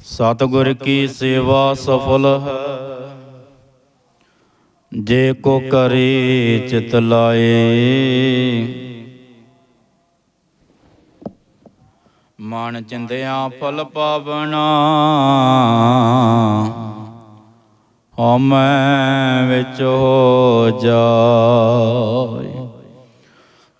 ਸਤਿਗੁਰ ਕੀ ਸੇਵਾ ਸਫਲ ਹੈ? ਜੇ ਕੋ ਕਰੇ, ਚਿਤ ਲਾਏ। ਮਨ ਚਿੰਦਿਆਂ ਫਲ ਪਾਵਣਾ। ਹਉਮੈ ਵਿੱਚ ਹੋ ਜਾਏ।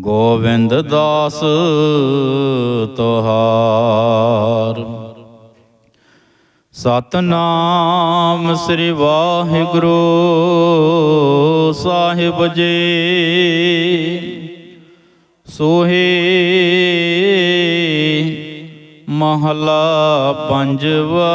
ਗੋਬਿੰਦ ਦਾਸ ਤੁਹਾਰ। ਸਤਨਾਮ ਸ੍ਰੀ ਵਾਹਿਗੁਰੂ ਸਾਹਿਬ ਜੀ। ਸੋਹੇ ਮਹਲਾ ਪੰਜਵਾ।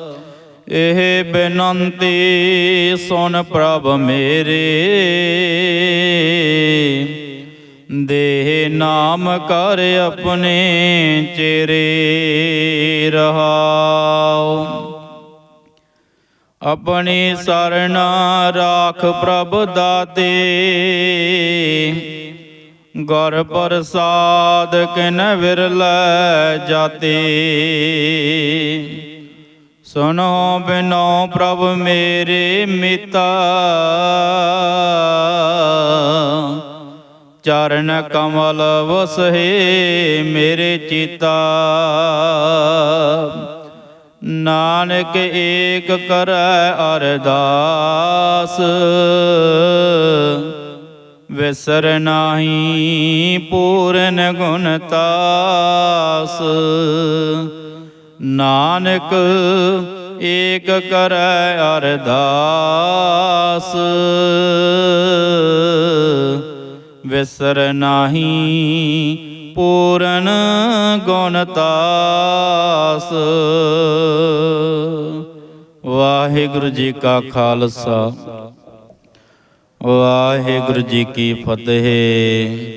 ਇਹ ਬੇਨੰਤੀ ਸੁਨ ਪ੍ਰਭ ਮੇਰੇ। ਦੇਹ ਨਾਮ ਕਰ ਆਪਣੇ ਚਿਹਰੇ ਰਹਾਉ। ਆਪਣੀ ਸਰਣ ਰਾਖ ਪ੍ਰਭ ਦਾਤੇ। ਗੁਰ ਪ੍ਰਸਾਦ ਕਿਨ ਵਿਰਲੇ ਜਾਤੇ। ਸੁਨੋ ਬਿਨੋ ਪ੍ਰਭ ਮੇਰੇ ਮਿਤਾ। ਚਰਨ ਕਮਲ ਵਸਹਿ ਮੇਰੇ ਚਿਤਾ। ਨਾਨਕ ਏਕ ਕਰੈ ਅਰਦਾਸ। ਵਿਸਰ ਨਾਹੀ ਪੂਰਨ ਗੁਣ ਤਾਸ। ਨਾਨਕ ਏਕ ਕਰੈ ਅਰਦਾਸ। ਵਿਸਰ ਨਾਹੀ ਪੂਰਨ ਗੁਣ ਤਾਸ। ਵਾਹਿਗੁਰੂ ਜੀ ਕਾ ਖਾਲਸਾ। ਵਾਹਿਗੁਰੂ ਜੀ ਕੀ ਫਤਿਹ।